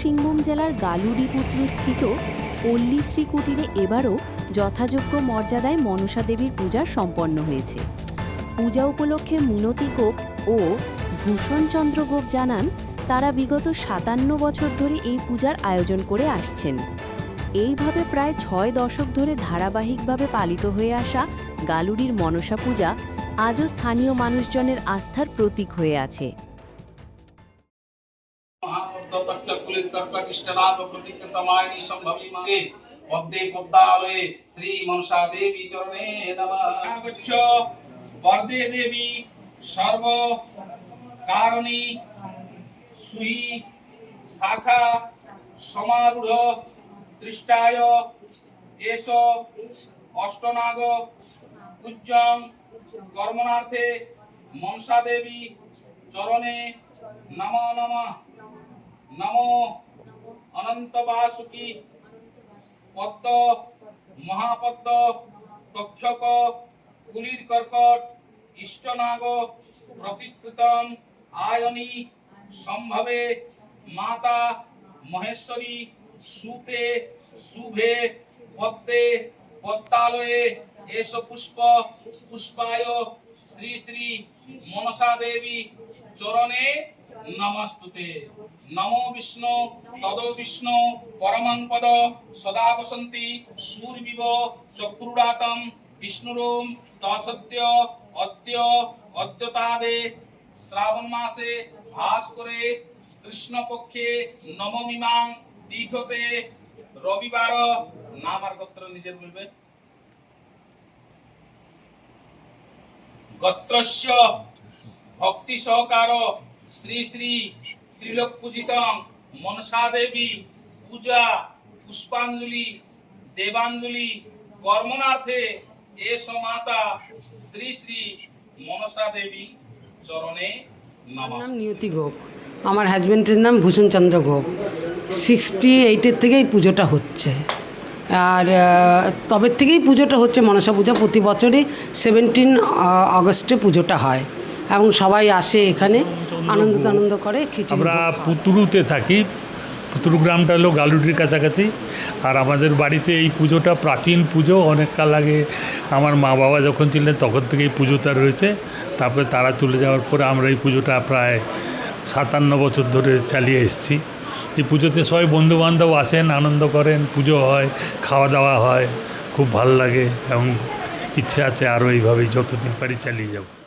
সিংভূম জেলার গালুডিপুত্র স্থিত পল্লী শ্রীকুটিরে এবারও যথাযোগ্য মর্যাদায় মনসা দেবীর পূজা সম্পন্ন হয়েছে। পূজা উপলক্ষে মিনতি গোপ ও ভূষণচন্দ্র গোপ জানান, তারা বিগত সাতান্ন বছর ধরে এই পূজার আয়োজন করে আসছেন। এইভাবে প্রায় ছয় দশক ধরে ধারাবাহিকভাবে পালিত হয়ে আসা গালুডির মনসা পূজা আজও স্থানীয় মানুষজনের আস্থার প্রতীক হয়ে আছে। మౌలిన్ తర్కటిష్టలాభ ప్రతికృతమాయని సంభవింతే పద్దే పద్దాలే శ్రీ మనసాదేవి చరణే నమస్కృత్య বর্দে দেবী সর্ব কারণী সুহি শাখা সমারূঢ় তৃষ্টায় এস অষ্টনাগ পূজ্যং কর্মণার্থে মনসা দেবী চরণে নমা নমা নমো অনন্ত বাসুকি পদ্ম মহাপদ্ম তক্ষক কুলির কর্কট ইষ্টনাগ প্রতিকৃতম আয়নি সম্ভবে মাতা মহেশ্বরী সুতে শুভে পদ্মে পদ্মালয়ে এস পুষ্প পুষ্পায় শ্রী শ্রী মনসা দেবী চরণে নমস্তুতে। নমো বিষ্ণু, তদ বিষ্ণু, পরমং পদ, সদা বসন্তি সুরবিব চক্রুরাতম বিষ্ণুরোম তসত্য অদ্য অদ্যতাদে শ্রাবণ মাসে ভাস করে কৃষ্ণপক্ষে, নবমীমাং তীর্থতে রবিবার নাম আর গোত্র নিজের বলবে। গোত্রস্য, ভক্তি সহকার শ্রী শ্রী ত্রিলোক পূজিতং মনসা দেবী পূজা পুষ্পাঞ্জলি দেবাঞ্জলি কর্মনাথে এস মাতা শ্রী শ্রী মনসা দেবী চরণে নাম নিয়তি গোপ। আমার হাজব্যান্ডের নাম ভূষণচন্দ্র গোপ। সিক্সটি এইটের থেকেই পুজোটা হচ্ছে। আর তবে থেকেই পুজোটা হচ্ছে মনসা পূজা প্রতি বছরই সেভেন্টিন আগস্টে পুজোটা হয়। এবং সবাই আসে এখানে আনন্দ আনন্দ করে খিচুড়ি আমরা পুতুরুতে থাকি পুতুরু গ্রামটা হলো গালুডির কাছাকাছি আর আমাদের বাড়িতে এই পুজোটা প্রাচীন পুজো অনেক কাল আগে আমার মা বাবা যখন ছিলেন তখন থেকে এই পুজোটা রয়েছে তারপরে তারা চলে যাওয়ার পরে আমরা এই পুজোটা প্রায় সাতান্ন বছর ধরে চালিয়ে এসেছি। এই পুজোতে সবাই বন্ধুবান্ধব আসেন আনন্দ করেন পুজো হয় খাওয়া দাওয়া হয় খুব ভালো লাগে এবং ইচ্ছে আছে আরও এইভাবেই যতদিন পারি চালিয়ে যাব।